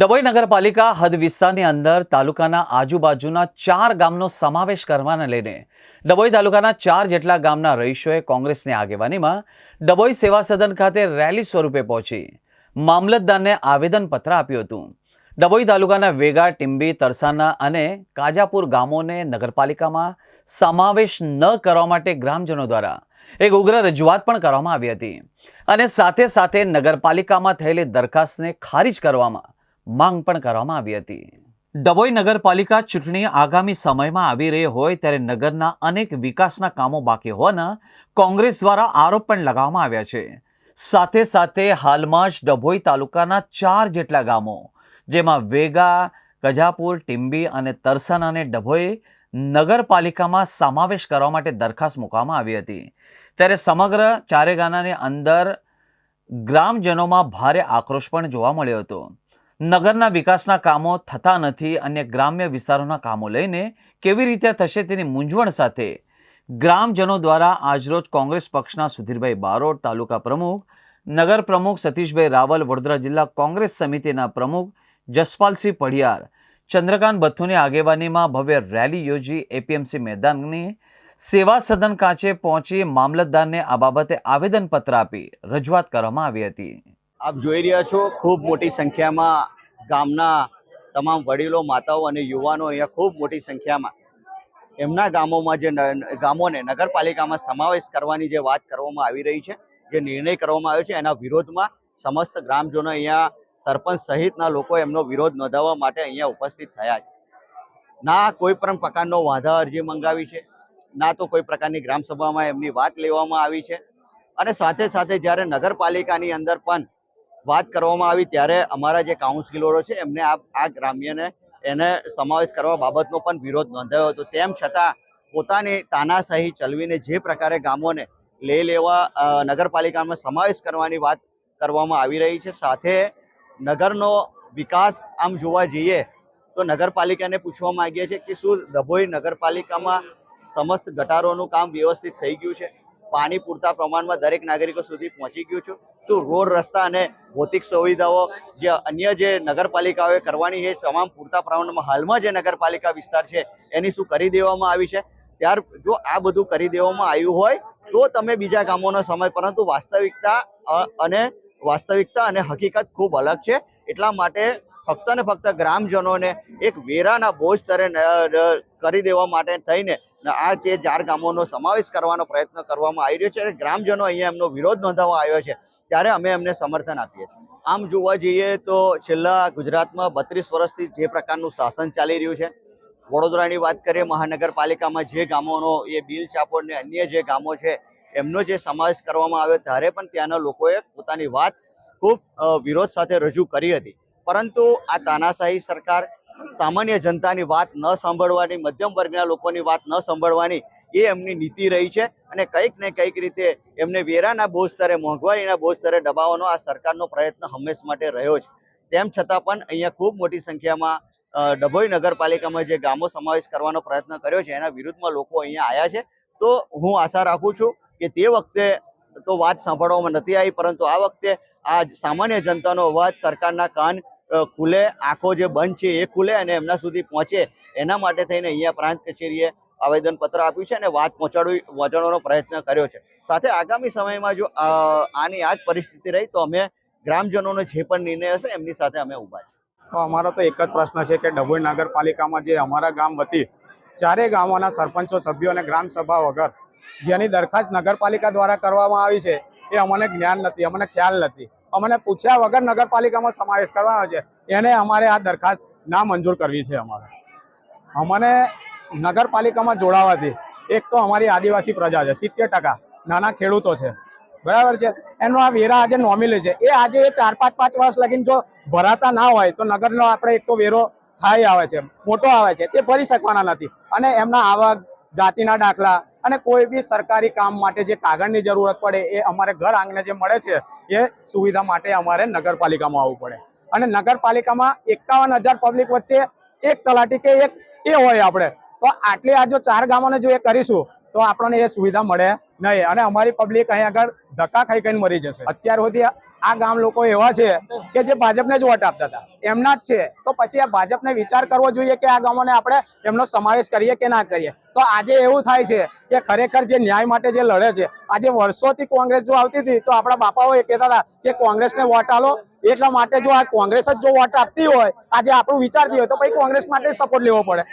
ડભોઈ નગરપાલિકા હદ વિસ્તારની અંદર તાલુકાના આજુબાજુના ચાર ગામનો સમાવેશ કરવાને લઈને ડભોઈ તાલુકાના ચાર જેટલા ગામના રહીશોએ કોંગ્રેસની આગેવાનીમાં ડભોઈ સેવા સદન ખાતે રેલી સ્વરૂપે પહોંચી મામલતદારને આવેદનપત્ર આપ્યું હતું. ડભોઈ તાલુકાના વેગા, ટીંબી, તરસાના અને કાજાપુર ગામોને નગરપાલિકામાં સમાવેશ ન કરવા માટે ગ્રામજનો દ્વારા એક ઉગ્ર રજૂઆત પણ કરવામાં આવી હતી અને સાથે સાથે નગરપાલિકામાં થયેલી દરખાસ્તને ખારીજ કરવામાં માંગ પણ કરવામાં આવી હતી. ડભોઈ નગરપાલિકા ચૂંટણી આગામી સમયમાં આવી રહી હોય ત્યારે નગરના અનેક વિકાસના કામો બાકી હોવાના કોંગ્રેસ દ્વારા આરોપ પણ લગાવવામાં આવ્યા છે. સાથે સાથે હાલમાં જ ડભોઈ તાલુકાના ચાર જેટલા ગામો, જેમાં વેગા કજાપુર ટીંબી અને તરસાનાને ડભોઈ નગરપાલિકામાં સમાવેશ કરવા માટે દરખાસ્ત મૂકવામાં આવી હતી. ત્યારે સમગ્ર ચારેગાનાની અંદર ગ્રામજનોમાં ભારે આક્રોશ પણ જોવા મળ્યો હતો. નગરના વિકાસના કામો થતા નથી અને ગ્રામ્ય વિસ્તારોના કામો લઈને કેવી રીતે થશે તેની મૂંઝવણ સાથે ગ્રામજનો દ્વારા આજરોજ કોંગ્રેસ પક્ષના સુધીરભાઈ બારોટ, તાલુકા પ્રમુખ, નગર પ્રમુખ સતીશભાઈ રાવલ, વડોદરા જિલ્લા કોંગ્રેસ સમિતિના પ્રમુખ જસપાલસિંહ પઢિયાર, ચંદ્રકાંત બથુની આગેવાનીમાં ભવ્ય રેલી યોજી એપીએમસી મેદાનની સેવા સદન કાંચે પહોંચી મામલતદારને આ બાબતે આવેદનપત્ર આપી રજૂઆત કરવામાં આવી હતી. આપ જોઈ રહ્યા છો, ખૂબ મોટી સંખ્યામાં ગામના તમામ વડીલો, માતાઓ અને યુવાનો અહીંયા ખૂબ મોટી સંખ્યામાં એમના ગામોમાં જે ગામોને નગરપાલિકામાં સમાવેશ કરવાની જે વાત કરવામાં આવી રહી છે, જે નિર્ણય કરવામાં આવ્યો છે, એના વિરોધમાં સમસ્ત ગ્રામજનો અહીંયા સરપંચ સહિતના લોકો એમનો વિરોધ નોંધાવવા માટે અહીંયા ઉપસ્થિત થયા છે. ના કોઈ પણ પ્રકારનો વાંધા, અરજી મંગાવી છે, ના તો કોઈ પ્રકારની ગ્રામસભામાં એમની વાત લેવામાં આવી છે અને સાથે સાથે જ્યારે નગરપાલિકાની અંદર પણ વાત કરવામાં આવી ત્યારે અમારા જે કાઉન્સિલરો છે, એમને આ આ ગ્રામ્યને એને સમાવેશ કરવા બાબતનો પણ વિરોધ નોંધાયો હતો. તેમ છતાં પોતાની તાનાશાહી ચલવીને જે પ્રકારે ગામોને લઈ લેવા નગરપાલિકામાં સમાવેશ કરવાની વાત કરવામાં આવી રહી છે. સાથે નગરનો વિકાસ આમ જોવા જઈએ તો નગરપાલિકાને પૂછવા માંગીએ છીએ કે શું ડભોઈ નગરપાલિકામાં સમસ્ત ગટારોનું કામ વ્યવસ્થિત થઈ ગયું છે? પાણી પૂરતા પ્રમાણમાં દરેક નાગરિકો સુધી પહોંચી ગયું છું. શું રોડ, રસ્તા અને ભૌતિક સુવિધાઓ જે અન્ય જે નગરપાલિકાઓએ કરવાની છે, તમામ પૂરતા પ્રમાણમાં હાલમાં જે નગરપાલિકા વિસ્તાર છે, એની શું કરી દેવામાં આવી છે? ત્યાર જો આ બધું કરી દેવામાં આવ્યું હોય, તો તમે બીજા ગામોનો સમય, પરંતુ વાસ્તવિકતા અને વાસ્તવિકતા અને હકીકત ખૂબ અલગ છે. એટલા માટે ફક્ત ને ફક્ત ગ્રામજનોને એક વેરાના બોજ સ્તરે કરી દેવા માટે થઈને આ જે ચાર ગામોનો સમાવેશ કરવાનો પ્રયત્ન કરવામાં આવી રહ્યો છે અને ગ્રામજનો અહીંયા એમનો વિરોધ નોંધાવવા આવ્યો છે, ત્યારે અમે એમને સમર્થન આપીએ છીએ. આમ જોવા જઈએ તો છેલ્લા ગુજરાતમાં બત્રીસ વર્ષથી જે પ્રકારનું શાસન ચાલી રહ્યું છે, વડોદરાની વાત કરીએ, મહાનગરપાલિકામાં જે ગામોનો એ બિલ ચાપોડ ને અન્ય જે ગામો છે, એમનો જે સમાવેશ કરવામાં આવ્યો, ત્યારે પણ ત્યાંના લોકોએ પોતાની વાત ખૂબ વિરોધ સાથે રજૂ કરી હતી. પરંતુ આ તાનાશાહી સરકાર સામાન્ય જનતાની વાત ન સાંભળવાની, મધ્યમ વર્ગના લોકોની વાત ન સાંભળવાની એ એમની નીતિ રહી છે અને કંઈક ને કંઈક રીતે એમને વેરાના બોજ સ્તરે, મોંઘવારીના બોજ સ્તરે દબાવવાનો આ સરકારનો પ્રયત્ન હંમેશ માટે રહ્યો છે. તેમ છતાં પણ અહીંયા ખૂબ મોટી સંખ્યામાં ડભોઈ નગરપાલિકામાં જે ગામો સમાવેશ કરવાનો પ્રયત્ન કર્યો છે, એના વિરુદ્ધમાં લોકો અહીંયા આવ્યા છે. તો હું આશા રાખું છું કે તે વખતે તો વાત સાંભળવામાં નથી આવી, પરંતુ આ વખતે આ સામાન્ય જનતાનો અવાજ સરકારના કાન ખુલે, આંખો જે બંધ છે એ ખુલે અને એમના સુધી પહોંચે. એના માટે થઈને અહીંયા પ્રાંત કચેરીએ આવેદનપત્ર આપ્યું છે અને વાત પહોંચાડવી, પહોંચાડવાનો પ્રયત્ન કર્યો છે. સાથે આગામી સમયમાં જો આની આ જ પરિસ્થિતિ રહી તો અમે ગ્રામજનોનો જે પણ નિર્ણય હશે એમની સાથે અમે ઊભા છીએ. તો અમારો તો એક જ પ્રશ્ન છે કે ડભોઈ નગરપાલિકામાં જે અમારા ગામ વતી ચારેય ગામોના સરપંચો, સભ્યો અને ગ્રામસભા વગર જેની દરખાસ્ત નગરપાલિકા દ્વારા કરવામાં આવી છે, એ અમને જ્ઞાન નથી, અમને ખ્યાલ નથી. અમને પૂછ્યા વગર નગરપાલિકામાં સમાવેશ કરવાનો છે. એને અમારે આ દરખાસ્ત ના મંજૂર કરવી છે અમારે. અમને નગરપાલિકામાં જોડાવાથી એક તો અમારી આદિવાસી પ્રજા છે, સિત્તેર ટકા નાના ખેડૂતો છે. બરાબર છે? એનો આ વેરા આજે નોમિલી છે. એ આજે એ ચાર, પાંચ પાંચ વર્ષ લગીને જો ભરાતા ના હોય તો નગરનો આપણે એક તો વેરો હાઈ આવે છે, મોટો આવે છે, તે ભરી શકવાના નથી. અને એમના આવક, જાતિના દાખલા અને કોઈ બી સરકારી કામ માટે જે કાગળની જરૂરત પડે એ અમારે ઘર આંગણે જે મળે છે, એ સુવિધા માટે અમારે નગરપાલિકામાં આવવું પડે. અને નગરપાલિકામાં એકાવન પબ્લિક વચ્ચે એક તલાટી કે એક, એ હોય આપણે. તો આટલી આ જો ચાર ગામોને જો એ કરીશું તો આપણને એ સુવિધા મળે નહીં. અને અમારી પબ્લિક અહીં આગળ ધક્કા ખાઈ ખાઈને મરી જશે. અત્યાર સુધી આ ગામ લોકો એવા છે કે જે ભાજપને જ વોટ આપતા હતા. એમના જ છે. તો પછી આ ભાજપને વિચાર કરવો જોઈએ કે આ ગામોને આપણે એમનો સમાવેશ કરીએ કે ના કરીએ. તો આજે એવું થાય છે કે ખરેખર જે ન્યાય માટે જે લડે છે, આજે વર્ષોથી કોંગ્રેસ જો આવતી હતી, તો આપણા બાપાઓ એ કહેતા હતા કે કોંગ્રેસને વોટ આલો. એટલા માટે જો આ કોંગ્રેસ જ જો વોટ આપતી હોય, આજે આપણું વિચારતી હોય, તો પછી કોંગ્રેસ માટે સપોર્ટ લેવો પડે.